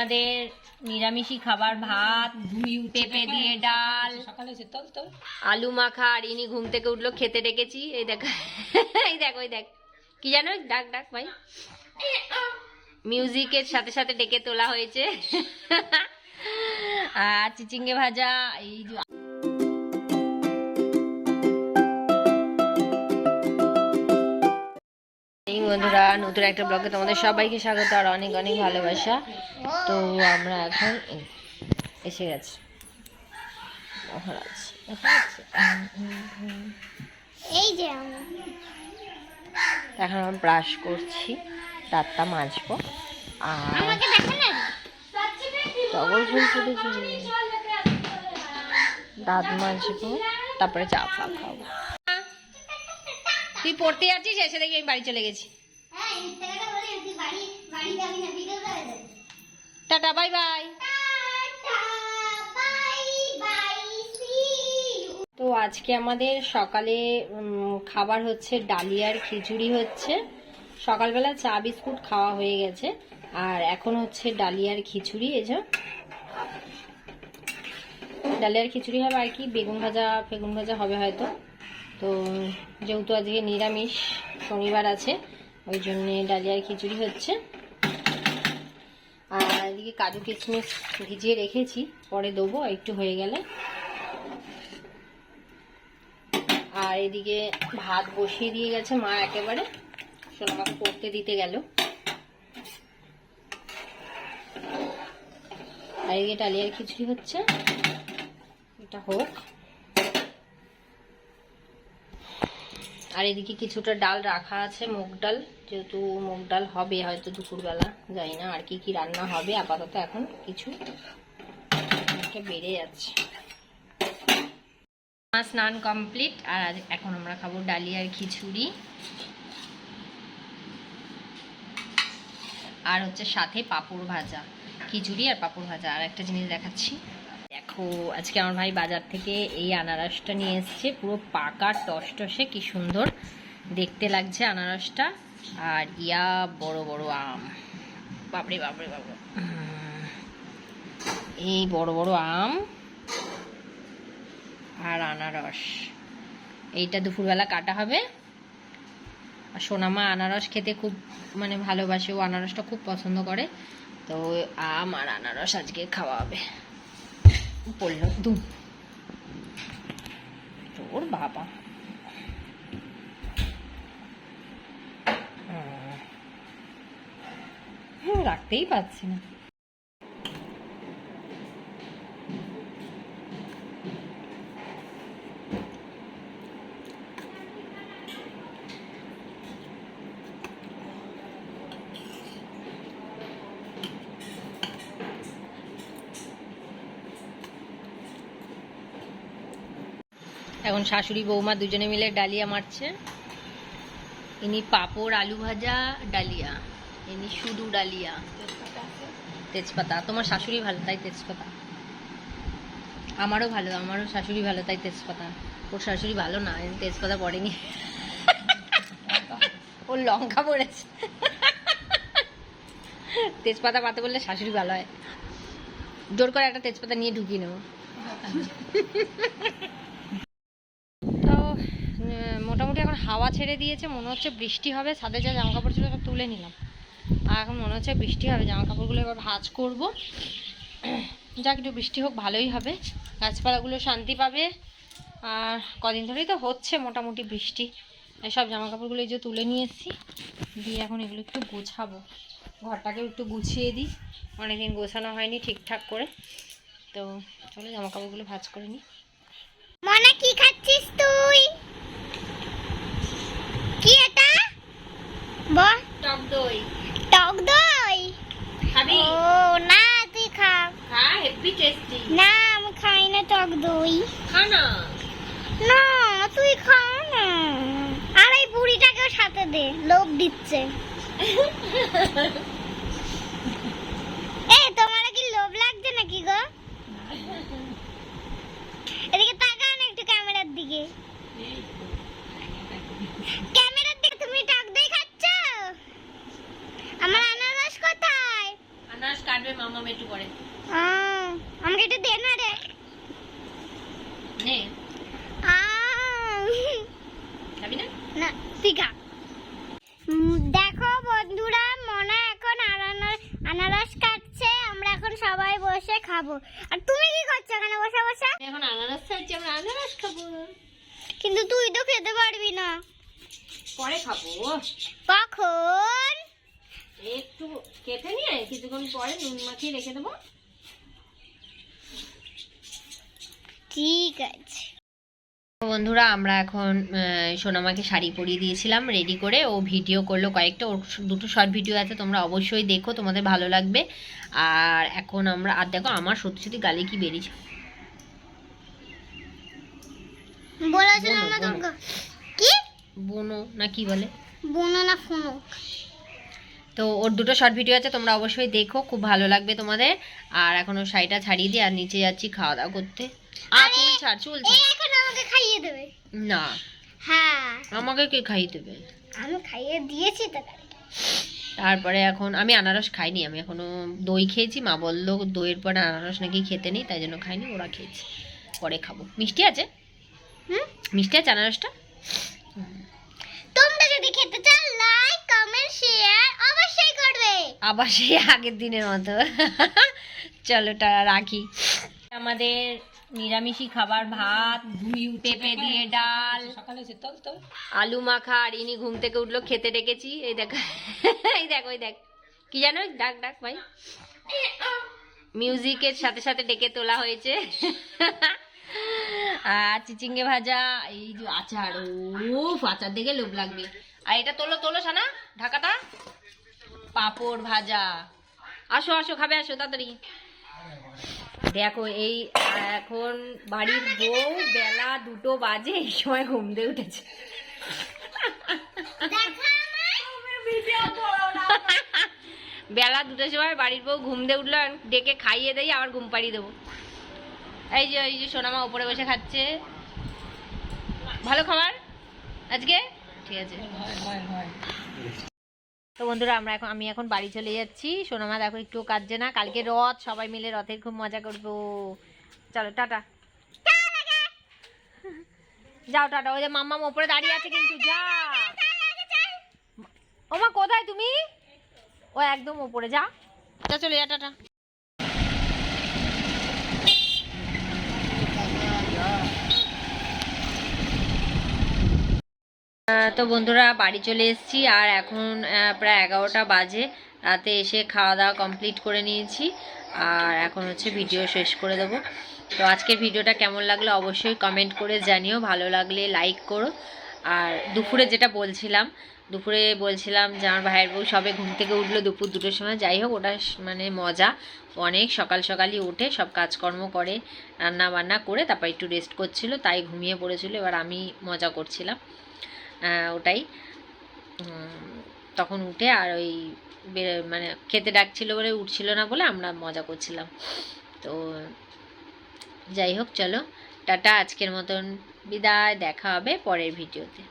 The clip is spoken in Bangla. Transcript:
আমাদের নিরামিষই খাবার ভাত পেঁপে দিয়ে ডাল সকালে আলু মাখা আর ইনি ঘুম থেকে উঠল খেতে ডেকেছি। এই দেখ এই দেখ ওই দেখ। কি জানো? ডাক ডাক ভাই। মিউজিকের সাথে সাথে ডেকে তোলা হয়েছে। আর চিচিঙ্গে ভাজা এই বন্ধুরা নতুন একটা ব্লগে তোমাদের সবাইকে স্বাগত আর অনেক অনেক ভালোবাসা। তো আমরা এখন এসে গেছি। মহারাজ। এই যে আমি এখন আমরা ব্রাশ করছি দাঁতটা মাজবো। আর ফুল ফুটেছে। দাঁত মাজবো তারপরে চা ফা খাব। তুই পড়তে যাচ্ছিস? এসে দেখি আমি বাড়ি চলে গেছি। টাটা বাই বাই তো আজকে আমাদের সকালে খাবার হচ্ছে ডালিয়ার খিচুড়ি হচ্ছে। সকালবেলা চা বিস্কুট খাওয়া হয়ে গেছে। আর এখন হচ্ছে ডালিয়ার খিচুড়ি এই যে। ডালিয়ার খিচুড়ি হবে আর কি বেগুন ভাজা বেগুন ভাজা হবে হয়তো। তো যেহেতু আজকে নিরামিষ শনিবার আছে ওই জন্যে ডালিয়ার খিচুড়ি হচ্ছে। আর এদিকে কাজু কিশমিশ ভিজিয়ে রেখেছি, পরে দেবো, একটু হয়ে গেলে। আর এদিকে ভাত বসিয়ে দিয়ে গেছে মা একেবারে সোনামাকে পড়তে দিতে গেল। আর এদিকে ডালিয়ার খিচুড়ি হচ্ছে। এটা হোক। আর এদিকে কিছুটা ডাল রাখা আছে, মুগ ডাল। যেহেতু মুগ ডাল হবে হয়তো দুপুরবেলা, জানি না আর কি কি রান্না হবে। আপাতত এখন কিছু বেড়ে যাচ্ছে। আমার স্নান কমপ্লিট, আর এখন আমরা খাব ডালিয়ার খিচুড়ি। আর হচ্ছে সাথে পাঁপড় ভাজা, খিচুড়ি আর পাঁপড় ভাজা। আর একটা জিনিস দেখাচ্ছি। দেখো আজকে আমার ভাই বাজার থেকে এই আনারসটা নিয়ে এসছে। পুরো পাকা, টসটসে কি সুন্দর দেখতে লাগছে আনারসটা। আর ইয়া, বড় বড় আম। বাপরে বাপরে বাপরে। এই বড় বড় আম আর আনারস। এইটা দুপুরবেলা কাটা হবে। আর সোনামা আনারস খেতে খুব মানে ভালোবাসে। ও আনারসটা খুব পছন্দ করে। তো আম আর আনারস আজকে খাওয়া হবে। পড়ল দুম তোর বাবা রাখতেই পারছি না এখন শাশুড়ি বৌমা দুজনে মিলে ডালিয়া মারছে। ইনি পাপড়, আলু ভাজা, ডালিয়া। ইনি শুধু ডালিয়া। তেজপাতা। তোমার শাশুড়ি ভালো, তাই তেজপাতা। আমারও ভালো, আমারও শাশুড়ি ভালো, তাই তেজপাতা। ওর শাশুড়ি ভালো না তেজপাতা পড়েনি। ওর লঙ্কা পড়েছে। তেজপাতা পাতে বললে শাশুড়ি ভালো হয়। জোর করে একটা তেজপাতা নিয়ে ঢুকিয়ে নেব। মোটামুটি এখন হাওয়া ছেড়ে দিয়েছে, মনে হচ্ছে বৃষ্টি হবে, ছাদে যা জামা কাপড় ছিল সব তুলে নিলাম। আর এখন মনে হচ্ছে বৃষ্টি হবে জামা কাপড়গুলো এবার ভাঁজ করব। যাক, একটু বৃষ্টি হোক, ভালোই হবে। গাছপালাগুলো শান্তি পাবে। আর কদিন ধরেই তো হচ্ছে মোটামুটি বৃষ্টি। সব জামা কাপড়গুলো যে তুলে নিয়ে এসেছি দিয়ে এখন এগুলো একটু গোছাবো। ঘরটাকে একটু গুছিয়ে দিই। অনেকদিন গোছানো হয়নি ঠিকঠাক করে। তো চলো জামা কাপড়গুলো ভাঁজ করে নিই মনে কি খাচ্ছিস তুই কি এটা বল টক দই টক দই খাবি ও না তুই খা খা হেভি টেস্টি না আমি খাই না টক দই খা না না তুই খা না আর এই বুড়িটাকেও সাথে দে লোভ দিচ্ছে। এ তোমার কি লোভ লাগছে নাকি গো? এদিকে তাকান একটু ক্যামেরার দিকে। ক্যামেরার দিকে তুমি টক দই খাচ্ছ? আমার আনারস কোথায়? আনারস কাটবে মামা একটু পরে। আমাকে একটু দে না রে। নে। খাবি না? না দেখো বন্ধুরা মনা এখন আনারস আনারস কাটছে আমরা এখন সবাই বসে খাব। আর তুমি কি করছ এখানে? বসে বসে। এখন আনারস খাচ্ছি আমরা আনারস খাব। কিন্তু তুই তো খেতে পারবি না। পরে খাব। কখন? একটু কেটে নিয়ে কিছুক্ষণ পরে নুন মাখিয়ে রেখে দেবো। ঠিক আছে। বন্ধুরা আমরা এখন সোনামাকে শাড়ি পরিয়ে দিয়েছিলাম রেডি করে ও ভিডিও করল কয়েকটা। ওর দুটো শর্ট ভিডিও আছে তোমরা অবশ্যই দেখো তোমাদের ভালো লাগবে। আর এখন আমরা আর দেখো আমার সত্যি সত্যি গালে কি বেরিয়েছে। কি? বোনো না কি বলে? বোনো না ফোনো। তো ওর দুটো শর্ট ভিডিও আছে তোমরা অবশ্যই দেখো খুব ভালো লাগবে তোমাদের। আর এখন ওর শাড়িটা ছাড়িয়ে দিয়ে আর নিচে যাচ্ছি খাওয়া দাওয়া করতে। আর চুল ছাড় চুল ছাড়। এখন আমাকে খাইয়ে দেবে। না। হ্যাঁ। আমাকে কে খাইয়ে দেবে? আমি খাইয়ে দিয়েছি তো তারপরে এখন আমি আনারস খাইনি আমি এখনও দই খেয়েছি মা বলল দইয়ের পরে আনারস নাকি খেতে নেই তাই জন্য খাইনি ওরা খেয়েছি। পরে খাব। মিষ্টি আছে? হুম? মিষ্টি আছে আনারসটা? তোমরা যদি খেতে চাও লাইক কমেন্ট শেয়ার অবশ্যই করবে। আবার সেই আগের দিনের মতো। চলো টা রাখি। আমাদের নিরামিষি খাবার ভাত পেঁপে দিয়ে ডাল। আলু মাখা আর ইনি ঘুম থেকে উঠল খেতে ডেকেছি। এই দেখ এই দেখ ওই দেখ। কি জানো? ডাক ডাক ভাই। মিউজিকের সাথে সাথে ডেকে তোলা হয়েছে। আর চিচিঙ্গে ভাজা এই যে আচার। ও আচার দেখে লোভ লাগবে। আর এটা তোলো তোলো সানা ঢাকাটা। পাপড় ভাজা। আসো আসো খাবে আসো তাড়াতাড়ি। দেখো এই, এখন বাড়ির বউ বেলা দুটো বাজে, এই সময় ঘুম দিয়ে উঠেছে। বেলা দুটোর সময় বাড়ির বউ ঘুম দিয়ে উঠল ডেকে খাইয়ে দেই, আবার ঘুম পাড়িয়ে দেবো। এই যে এই যে সোনামা উপরে বসে খাচ্ছে। ভালো খাবার? আজকে? ঠিক আছে। তো বন্ধুরা, আমরা এখন আমি এখন বাড়ি চলে যাচ্ছি। সোনামা দেখো, একটু কাঁদছে না। কালকে রথ, সবাই মিলে রথের খুব মজা করব। চলো, টাটা। যাও, টাটা। ওই যে মাম্মাম ওপরে দাঁড়িয়ে আছে কিন্তু, যা। ওমা, কোথায় তুমি? ও একদম ওপরে, যা। চলে যা, টাটা। তো বন্ধুরা বাড়ি চলে এসেছি আর এখন প্রায় এগারোটা বাজে। রাতে এসে খাওয়া দাওয়া কমপ্লিট করে নিয়েছি। আর এখন হচ্ছে ভিডিও শেষ করে দেবো। তো আজকের ভিডিওটা কেমন লাগল অবশ্যই কমেন্ট করে জানিও। ভালো লাগলে লাইক করো। আর দুপুরে যেটা বলছিলাম, দুপুরে বলছিলাম যে আমার ভাইয়ের বউ সবে ঘুম থেকে উঠল দুপুর দুটোর সময়। যাই হোক, ওটা মানে মজা। অনেক সকাল সকালই উঠে সব কাজকর্ম করে রান্না বান্না করে তারপর একটু রেস্ট করছিল, তাই ঘুমিয়ে পড়েছিল। এবার আমি মজা করছিলাম। ওটাই। তখন উঠে আর ওই মানে খেতে ডাকছিল বলে উঠছিল না বলে আমরা মজা করছিলাম। তো যাই হোক, চলো। টাটা, আজকের মতন। বিদায়, দেখা হবে পরের ভিডিওতে।